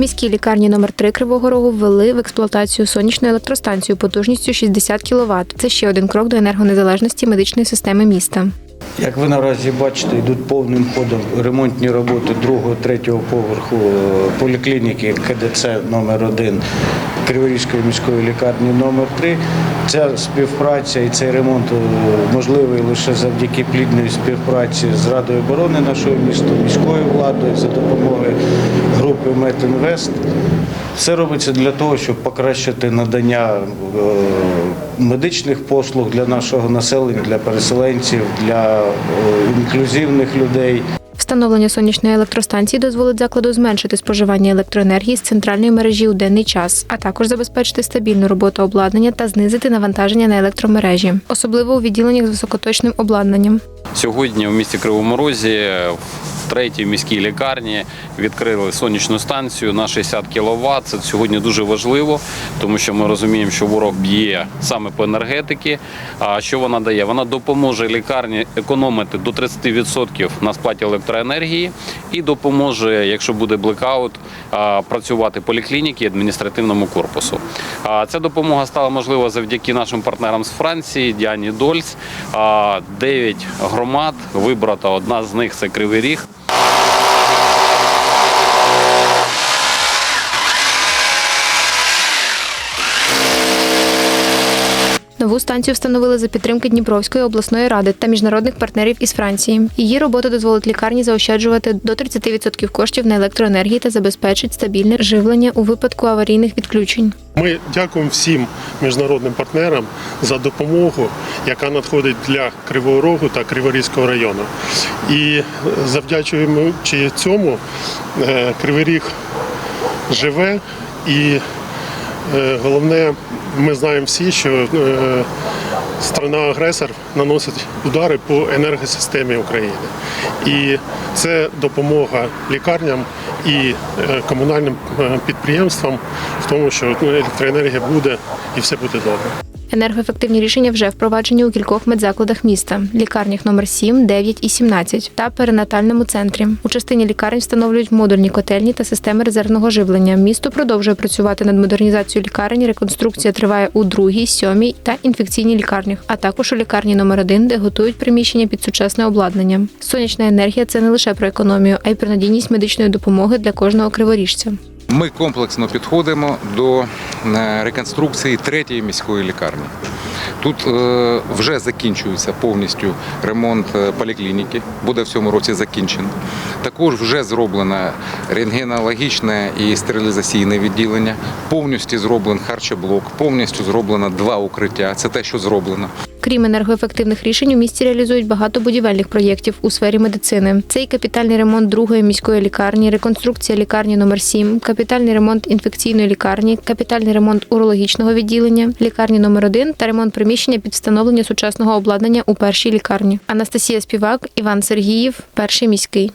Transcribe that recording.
міській лікарні номер 3 Кривого Рогу ввели в експлуатацію сонячну електростанцію потужністю 60 кВт. Це ще один крок до енергонезалежності медичної системи міста. Як ви наразі бачите, йдуть повним ходом ремонтні роботи другого, третього поверху е, поліклініки КДЦ номер 1 Криворізької міської лікарні номер 3 Ця співпраця і цей ремонт е, можливий лише завдяки плідної співпраці з Радою оборони нашого міста, міською владою за допомогою групи Метінвест. Все робиться для того, щоб покращити надання е, медичних послуг для нашого населення, для переселенців, для е, інклюзивних людей. Встановлення сонячної електростанції дозволить закладу зменшити споживання електроенергії з центральної мережі у денний час, а також забезпечити стабільну роботу обладнання та знизити навантаження на електромережі, особливо у відділеннях з високоточним обладнанням. Сьогодні в місті Кривому Розі третій міській лікарні відкрили сонячну станцію на 60 кВт. Це сьогодні дуже важливо, тому що ми розуміємо, що ворог б'є саме по енергетики. А що вона дає? Вона допоможе лікарні економити до 30% на сплаті електроенергії і допоможе, якщо буде блекаут, працювати поліклініки і адміністративному корпусу. А Ця допомога стала можлива завдяки нашим партнерам з Франції, Діані Дольц. Дев'ять громад вибрата. Одна з них це Кривий Ріг. Нову станцію встановили за підтримки Дніпровської обласної ради та міжнародних партнерів із Франції. Її робота дозволить лікарні заощаджувати до 30% коштів на електроенергії та забезпечить стабільне живлення у випадку аварійних відключень. Ми дякуємо всім міжнародним партнерам за допомогу, яка надходить для Кривого Рогу та Криворізького району. І завдячуючи цьому, е, Кривий Ріг живе і головне, ми знаємо всі, що е, страна-агресор наносить удари по енергосистемі України. І це допомога лікарням і е, комунальним е, підприємствам в тому, що ну, електроенергія буде і все буде добре. Енергоефективні рішення вже впроваджені у кількох медзакладах міста: лікарнях номер 7, 9 і 17 та перинатальному центрі. У частині лікарень встановлюють модульні котельні та системи резервного живлення. Місто продовжує працювати над модернізацією лікарень. Реконструкція триває у другій, сьомій та інфекційній лікарнях, а також у лікарні номер 1 де готують приміщення під сучасне обладнання. Сонячна енергія це не лише про економію, а й про надійність медичної допомоги для кожного криворіжця. Ми комплексно підходимо до е, реконструкції третьої міської лікарні. Тут е, вже закінчується повністю ремонт е, поліклініки, буде в цьому році закінчено. Також вже зроблено рентгенологічне і стерилізаційне відділення, повністю зроблений харчоблок, повністю зроблено два укриття. Це те, що зроблено. Крім енергоефективних рішень, у місті реалізують багато будівельних проєктів у сфері медицини. Це і капітальний ремонт другої міської лікарні, реконструкція лікарні номер 7 капітальний ремонт інфекційної лікарні, капітальний ремонт урологічного відділення, лікарні номер 1 та ремонт приміщення під встановлення сучасного обладнання у першій лікарні. Анастасія Співак, Іван Сергіїв, перший міський.